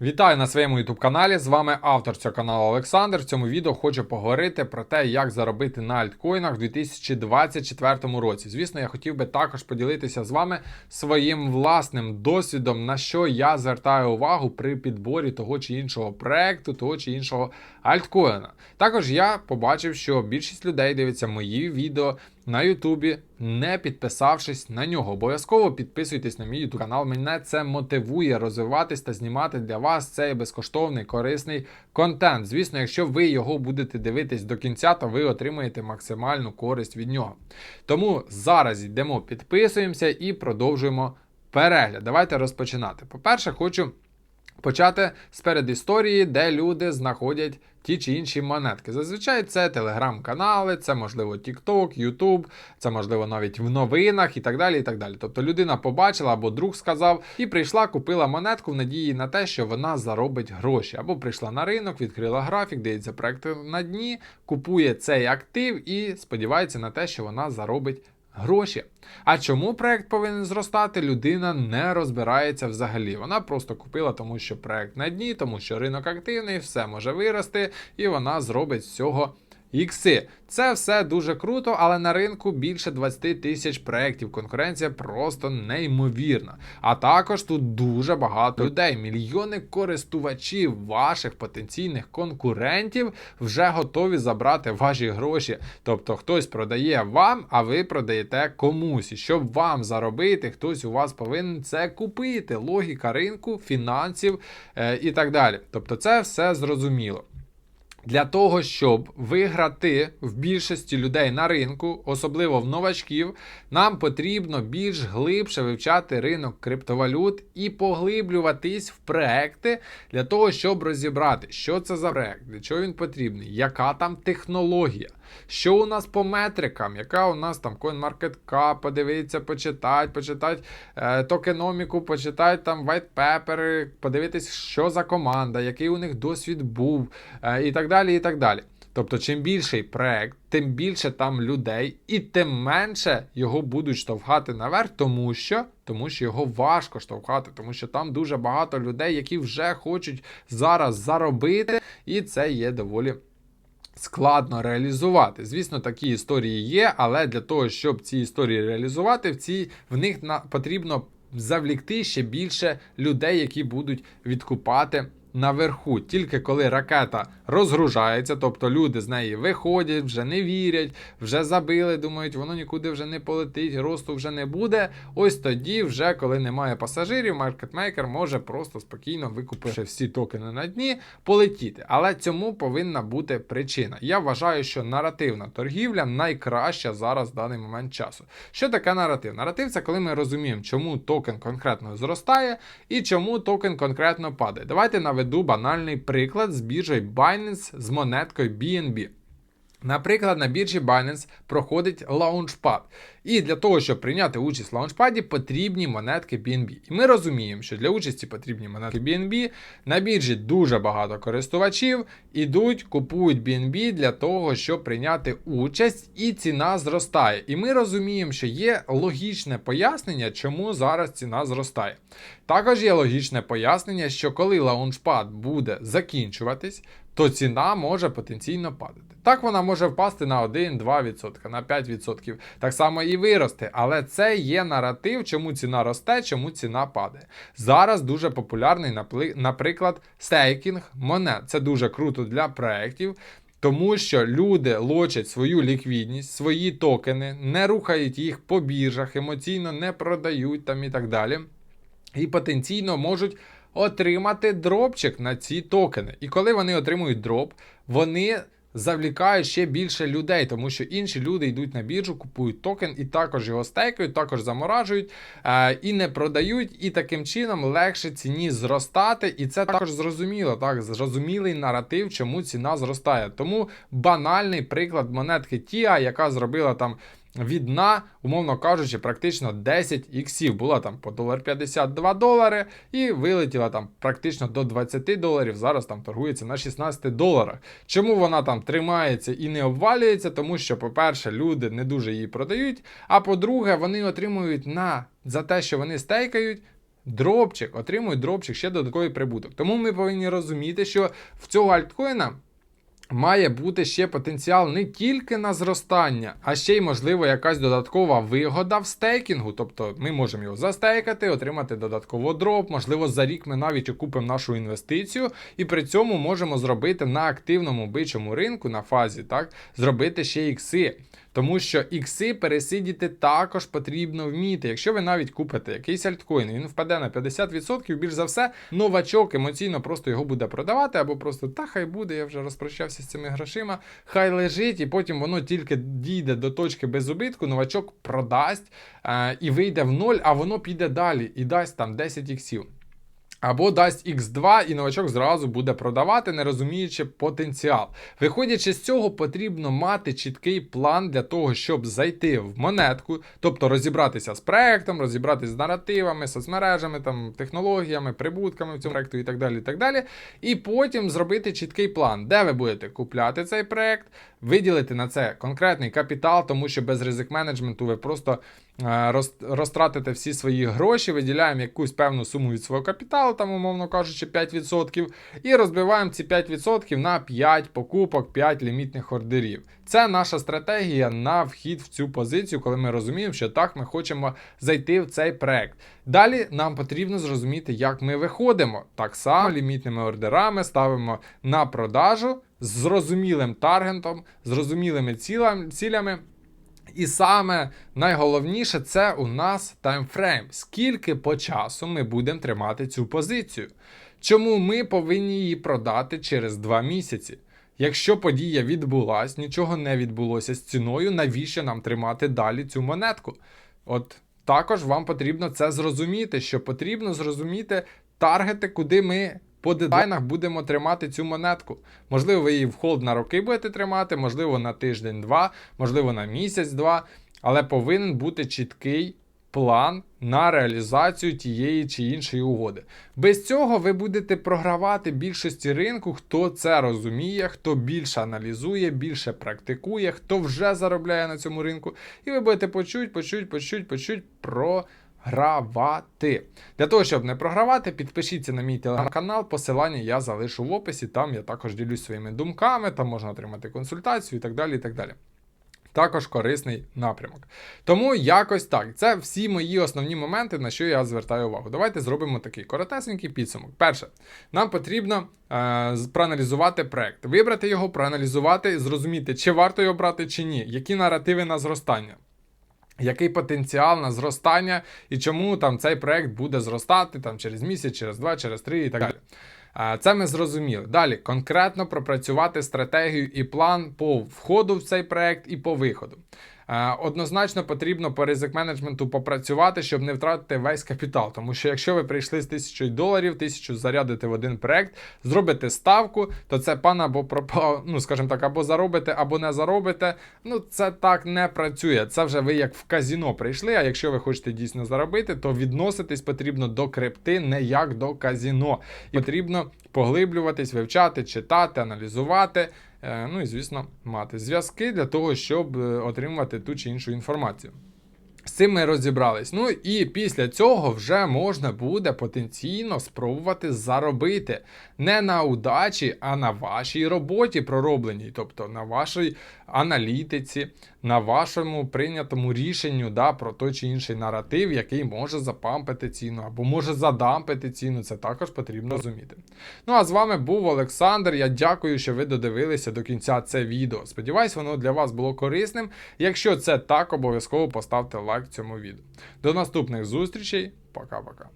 Вітаю на своєму YouTube каналі. З вами автор цього каналу Олександр. В цьому відео хочу поговорити про те, як заробити на альткоїнах в 2024 році. Звісно, я хотів би також поділитися з вами своїм власним досвідом, на що я звертаю увагу при підборі того чи іншого проекту, того чи іншого альткоїна. Також я побачив, що більшість людей дивиться мої відео на Ютубі, не підписавшись на нього. Обов'язково підписуйтесь на мій YouTube канал. Мене це мотивує розвиватись та знімати для вас цей безкоштовний корисний контент. Звісно, якщо ви його будете дивитись до кінця, то ви отримаєте максимальну користь від нього. Тому зараз йдемо, підписуємося і продовжуємо перегляд. Давайте розпочинати. По-перше, хочу. Почати з передісторії, де люди знаходять ті чи інші монетки. Зазвичай це телеграм-канали, це можливо TikTok, YouTube, це можливо навіть в новинах і так далі. і так далі. Тобто людина побачила або друг сказав і прийшла, купила монетку в надії на те, що вона заробить гроші. Або прийшла на ринок, відкрила графік, дивиться проект на дні, купує цей актив і сподівається на те, що вона заробить гроші. А чому проект повинен зростати? Людина не розбирається взагалі. Вона просто купила, тому що проект на дні, тому що ринок активний, все може вирости, і вона зробить з цього. Ікси. Це все дуже круто, але на ринку більше 20 тисяч проєктів. Конкуренція просто неймовірна. А також тут дуже багато людей. Мільйони користувачів ваших потенційних конкурентів вже готові забрати ваші гроші. Тобто хтось продає вам, а ви продаєте комусь. І щоб вам заробити, хтось у вас повинен це купити. Логіка ринку, фінансів е, і так далі. Тобто, це все зрозуміло. Для того, щоб виграти в більшості людей на ринку, особливо в новачків, нам потрібно більш глибше вивчати ринок криптовалют і поглиблюватись в проекти для того, щоб розібрати, що це за проект, для чого він потрібний, яка там технологія, що у нас по метрикам, яка у нас там CoinMarketCap, подивитися, почитати, почитати е, токеноміку, почитати там white подивитись, що за команда, який у них досвід був, е, і так далі. І так далі. Тобто, чим більший проект, тим більше там людей, і тим менше його будуть штовхати наверх, тому що тому що його важко штовхати, тому що там дуже багато людей, які вже хочуть зараз заробити, і це є доволі складно реалізувати. Звісно, такі історії є, але для того, щоб ці історії реалізувати, в ці в них на потрібно завлікти ще більше людей, які будуть відкупати наверху. Тільки коли ракета розгружається, тобто люди з неї виходять, вже не вірять, вже забили, думають, воно нікуди вже не полетить, росту вже не буде. Ось тоді, вже коли немає пасажирів, маркетмейкер може просто спокійно викупивши всі токени на дні, полетіти. Але цьому повинна бути причина. Я вважаю, що наративна торгівля найкраща зараз в даний момент часу. Що таке наратив? Наратив це коли ми розуміємо, чому токен конкретно зростає і чому токен конкретно падає. Давайте наведемо наведу банальний приклад з біржею Binance з монеткою BNB. Наприклад, на біржі Binance проходить лаунчпад. І для того, щоб прийняти участь в лаунчпаді, потрібні монетки BNB. І ми розуміємо, що для участі потрібні монетки BNB. На біржі дуже багато користувачів ідуть, купують BNB для того, щоб прийняти участь, і ціна зростає. І ми розуміємо, що є логічне пояснення, чому зараз ціна зростає. Також є логічне пояснення, що коли лаунчпад буде закінчуватись, то ціна може потенційно падати. Так вона може впасти на 1-2%, на 5%. Так само і вирости. Але це є наратив, чому ціна росте, чому ціна падає. Зараз дуже популярний, наприклад, стейкінг монет. Це дуже круто для проєктів. Тому що люди лочать свою ліквідність, свої токени, не рухають їх по біржах, емоційно не продають там і так далі. І потенційно можуть отримати дропчик на ці токени. І коли вони отримують дроп, вони завлікають ще більше людей, тому що інші люди йдуть на біржу, купують токен і також його стейкають, також заморажують е, і не продають, і таким чином легше ціні зростати. І це також зрозуміло, так, зрозумілий наратив, чому ціна зростає. Тому банальний приклад монетки TIA, яка зробила там від дна, умовно кажучи, практично 10 іксів. Була там по долар 52 долари і вилетіла там практично до 20 доларів. Зараз там торгується на 16 доларах. Чому вона там тримається і не обвалюється? Тому що, по-перше, люди не дуже її продають. А по-друге, вони отримують на за те, що вони стейкають дропчик, отримують дропчик ще додатковий прибуток. Тому ми повинні розуміти, що в цього альткоїна має бути ще потенціал не тільки на зростання, а ще й, можливо, якась додаткова вигода в стейкінгу. Тобто ми можемо його застейкати, отримати додатково дроп. Можливо, за рік ми навіть окупимо нашу інвестицію, і при цьому можемо зробити на активному бичому ринку на фазі, так, зробити ще ікси. Тому що ікси пересидіти також потрібно вміти. Якщо ви навіть купите якийсь альткоін, він впаде на 50%, більш за все, новачок емоційно просто його буде продавати, або просто та хай буде, я вже розпрощався з цими грошима, хай лежить, і потім воно тільки дійде до точки без убитку, новачок продасть е, і вийде в ноль, а воно піде далі і дасть там 10 іксів. Або дасть X2 і новачок зразу буде продавати, не розуміючи потенціал. Виходячи з цього, потрібно мати чіткий план для того, щоб зайти в монетку, тобто розібратися з проектом, розібратися з наративами, соцмережами, там, технологіями, прибутками в цьому проекту і так далі. І так далі. І потім зробити чіткий план, де ви будете купляти цей проект, виділити на це конкретний капітал, тому що без ризик менеджменту ви просто е, роз- розтратите всі свої гроші, виділяємо якусь певну суму від свого капіталу, там, умовно кажучи, 5%, і розбиваємо ці 5% на 5 покупок, 5 лімітних ордерів. Це наша стратегія на вхід в цю позицію, коли ми розуміємо, що так ми хочемо зайти в цей проект. Далі нам потрібно зрозуміти, як ми виходимо. Так само лімітними ордерами ставимо на продажу з зрозумілим таргетом, зрозумілими цілями. І саме найголовніше це у нас таймфрейм. Скільки по часу ми будемо тримати цю позицію? Чому ми повинні її продати через 2 місяці? Якщо подія відбулась, нічого не відбулося з ціною, навіщо нам тримати далі цю монетку? От також вам потрібно це зрозуміти, що потрібно зрозуміти таргети, куди ми по дедлайнах будемо тримати цю монетку. Можливо, ви її в холд на роки будете тримати, можливо, на тиждень-два, можливо, на місяць-два, але повинен бути чіткий план на реалізацію тієї чи іншої угоди. Без цього ви будете програвати більшості ринку, хто це розуміє, хто більше аналізує, більше практикує, хто вже заробляє на цьому ринку, і ви будете почуть, почуть, почуть, почуть про. Гравати. Для того, щоб не програвати, підпишіться на мій телеграм-канал. Посилання я залишу в описі. Там я також ділюсь своїми думками, там можна отримати консультацію і так далі. і так далі. Також корисний напрямок. Тому якось так. Це всі мої основні моменти, на що я звертаю увагу. Давайте зробимо такий коротесенький підсумок. Перше, нам потрібно е, проаналізувати проект, вибрати його, проаналізувати, зрозуміти, чи варто його брати, чи ні, які наративи на зростання. Який потенціал на зростання і чому там цей проект буде зростати там через місяць, через два, через три і так далі. Це ми зрозуміли. Далі конкретно пропрацювати стратегію і план по входу в цей проект і по виходу. А, Однозначно потрібно по ризик менеджменту попрацювати, щоб не втратити весь капітал. Тому що якщо ви прийшли з тисячою доларів, тисячу зарядите в один проект, зробите ставку, то це пан або пропав, ну скажімо так, або заробите, або не заробите. Ну це так не працює. Це вже ви як в казіно прийшли. А якщо ви хочете дійсно заробити, то відноситись потрібно до крипти не як до казіно. І потрібно поглиблюватись, вивчати, читати, аналізувати. Е, Ну і звісно, мати зв'язки для того, щоб е, отримувати ту чи іншу інформацію. З цим ми розібрались. Ну і після цього вже можна буде потенційно спробувати заробити не на удачі, а на вашій роботі проробленій, тобто на вашій аналітиці, на вашому прийнятому рішенню да, про той чи інший наратив, який може запампити ціну або може задампити ціну. Це також потрібно розуміти. Ну а з вами був Олександр. Я дякую, що ви додивилися до кінця це відео. Сподіваюсь, воно для вас було корисним. Якщо це так, обов'язково поставте лайк цьому відео. До наступних зустрічей. Пока-пока.